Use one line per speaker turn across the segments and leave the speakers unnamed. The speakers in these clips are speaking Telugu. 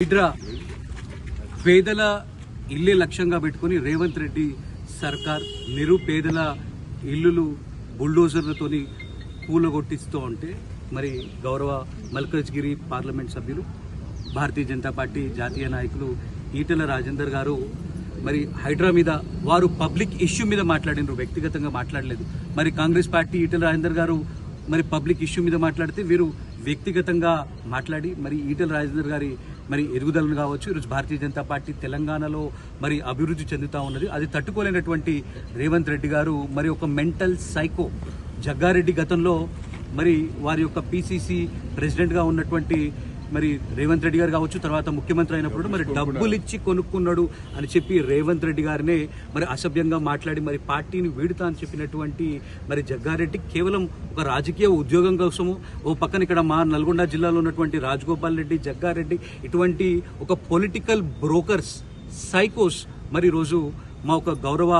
హైడ్రా పేదల ఇల్లే లక్ష్యంగా పెట్టుకుని రేవంత్ రెడ్డి సర్కార్ నిరుపేదల ఇల్లులు బుల్డోజర్లతోని కూలగొట్టిస్తూ ఉంటే మరి గౌరవ మల్కజ్గిరి పార్లమెంట్ సభ్యులు భారతీయ జనతా పార్టీ జాతీయ నాయకులు ఈటల రాజేందర్ గారు మరి హైడ్రా మీద వారు పబ్లిక్ ఇష్యూ మీద మాట్లాడినారు వ్యక్తిగతంగా మాట్లాడలేదు. మరి కాంగ్రెస్ పార్టీ ఈటల రాజేందర్ గారు మరి పబ్లిక్ ఇష్యూ మీద మాట్లాడితే వీరు వ్యక్తిగతంగా మాట్లాడి మరి ఈటెల రాజేందర్ గారి మరి ఎదుగుదలను కావచ్చు ఈరోజు భారతీయ జనతా పార్టీ తెలంగాణలో మరి అభివృద్ధి చెందుతూ ఉన్నది. అది తట్టుకోలేనటువంటి రేవంత్ రెడ్డి గారు మరి ఒక మెంటల్ సైకో. జగ్గారెడ్డి గతంలో మరి వారి యొక్క పిసిసి ప్రెసిడెంట్గా ఉన్నటువంటి మరి రేవంత్ రెడ్డి గారు కావచ్చు తర్వాత ముఖ్యమంత్రి అయినప్పుడు మరి డబ్బులు ఇచ్చి కొనుక్కున్నాడు అని చెప్పి రేవంత్ రెడ్డి గారినే మరి అసభ్యంగా మాట్లాడి మరి పార్టీని వీడుతా అని చెప్పినటువంటి మరి జగ్గారెడ్డి కేవలం ఒక రాజకీయ ఉద్యోగం కోసము ఓ పక్కన ఇక్కడ మా నల్గొండ జిల్లాలో ఉన్నటువంటి రాజగోపాల్ రెడ్డి జగ్గారెడ్డి ఇటువంటి ఒక పొలిటికల్ బ్రోకర్స్ సైకోస్ మరి ఈరోజు మా ఒక గౌరవ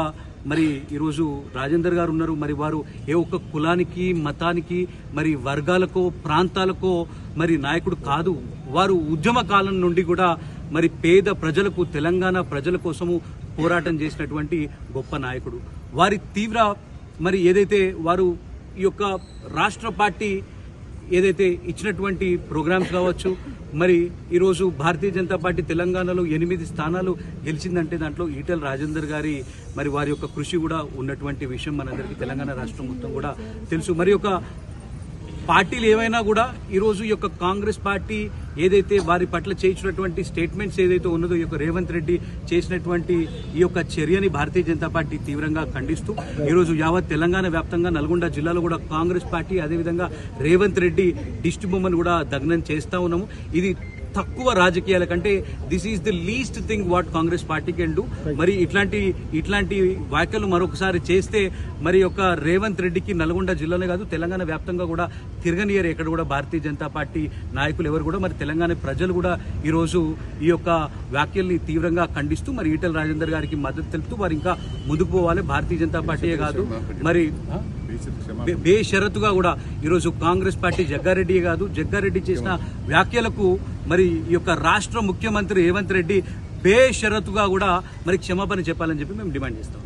మరి ఈరోజు రాజేందర్ గారు ఉన్నారు. మరి వారు ఏ ఒక్క కులానికి మతానికి మరి వర్గాలకో ప్రాంతాలకో మరి నాయకుడు కాదు. వారు ఉద్యమ కాలం నుండి కూడా మరి పేద ప్రజలకు తెలంగాణ ప్రజల కోసము పోరాటం చేసినటువంటి గొప్ప నాయకుడు. వారి తీవ్ర మరి ఏదైతే వారు ఈ యొక్క రాష్ట్ర పార్టీ ఏదైతే ఇచ్చినటువంటి ప్రోగ్రామ్స్ కావచ్చు మరి ఈరోజు భారతీయ జనతా పార్టీ తెలంగాణలో ఎనిమిది స్థానాలు గెలిచిందంటే దాంట్లో ఈటల రాజేందర్ గారి మరి వారి యొక్క కృషి కూడా ఉన్నటువంటి విషయం మనందరికీ తెలంగాణ రాష్ట్రం మొత్తం కూడా తెలుసు. మరి ఒక పార్టీలు ఏవైనా కూడా ఈరోజు ఈ యొక్క కాంగ్రెస్ పార్టీ ఏదైతే వారి పట్ల చేయించినటువంటి స్టేట్మెంట్స్ ఏదైతే ఉన్నదో ఈ యొక్క రేవంత్ రెడ్డి చేసినటువంటి ఈ యొక్క చర్యని భారతీయ జనతా పార్టీ తీవ్రంగా ఖండిస్తూ ఈరోజు యావత్ తెలంగాణ వ్యాప్తంగా నల్గొండ జిల్లాలో కూడా కాంగ్రెస్ పార్టీ అదేవిధంగా రేవంత్ రెడ్డి దిష్టి బొమ్మను కూడా దగ్నం చేస్తూ ఉన్నాము. ఇది తక్కువ రాజకీయాల కంటే this is the least thing what Congress party can do మరి ఇట్లాంటి ఇట్లాంటి వ్యాఖ్యలు మరొకసారి చేస్తే మరి యొక్క రేవంత్ రెడ్డికి నల్గొండ జిల్లానే కాదు తెలంగాణ వ్యాప్తంగా కూడా తిరగనియరు ఎక్కడ కూడా భారతీయ జనతా పార్టీ నాయకులు ఎవరు కూడా మరి తెలంగాణ ప్రజలు కూడా ఈరోజు ఈ యొక్క వ్యాఖ్యల్ని తీవ్రంగా ఖండిస్తూ మరి ఈటల రాజేందర్ గారికి మద్దతు తెలుపుతూ వారు ఇంకా ముందుకు పోవాలి. భారతీయ జనతా పార్టీయే కాదు. మరి బేషరతుగా కూడా ఈరోజు కాంగ్రెస్ పార్టీ జగ్గారెడ్డి కాదు జగ్గారెడ్డి చేసిన వ్యాఖ్యలకు మరి ఈ యొక్క రాష్ట్ర ముఖ్యమంత్రి రేవంత్ రెడ్డి బేషరతుగా కూడా మరి క్షమాపణ చెప్పాలని చెప్పి మేము డిమాండ్ చేస్తాం.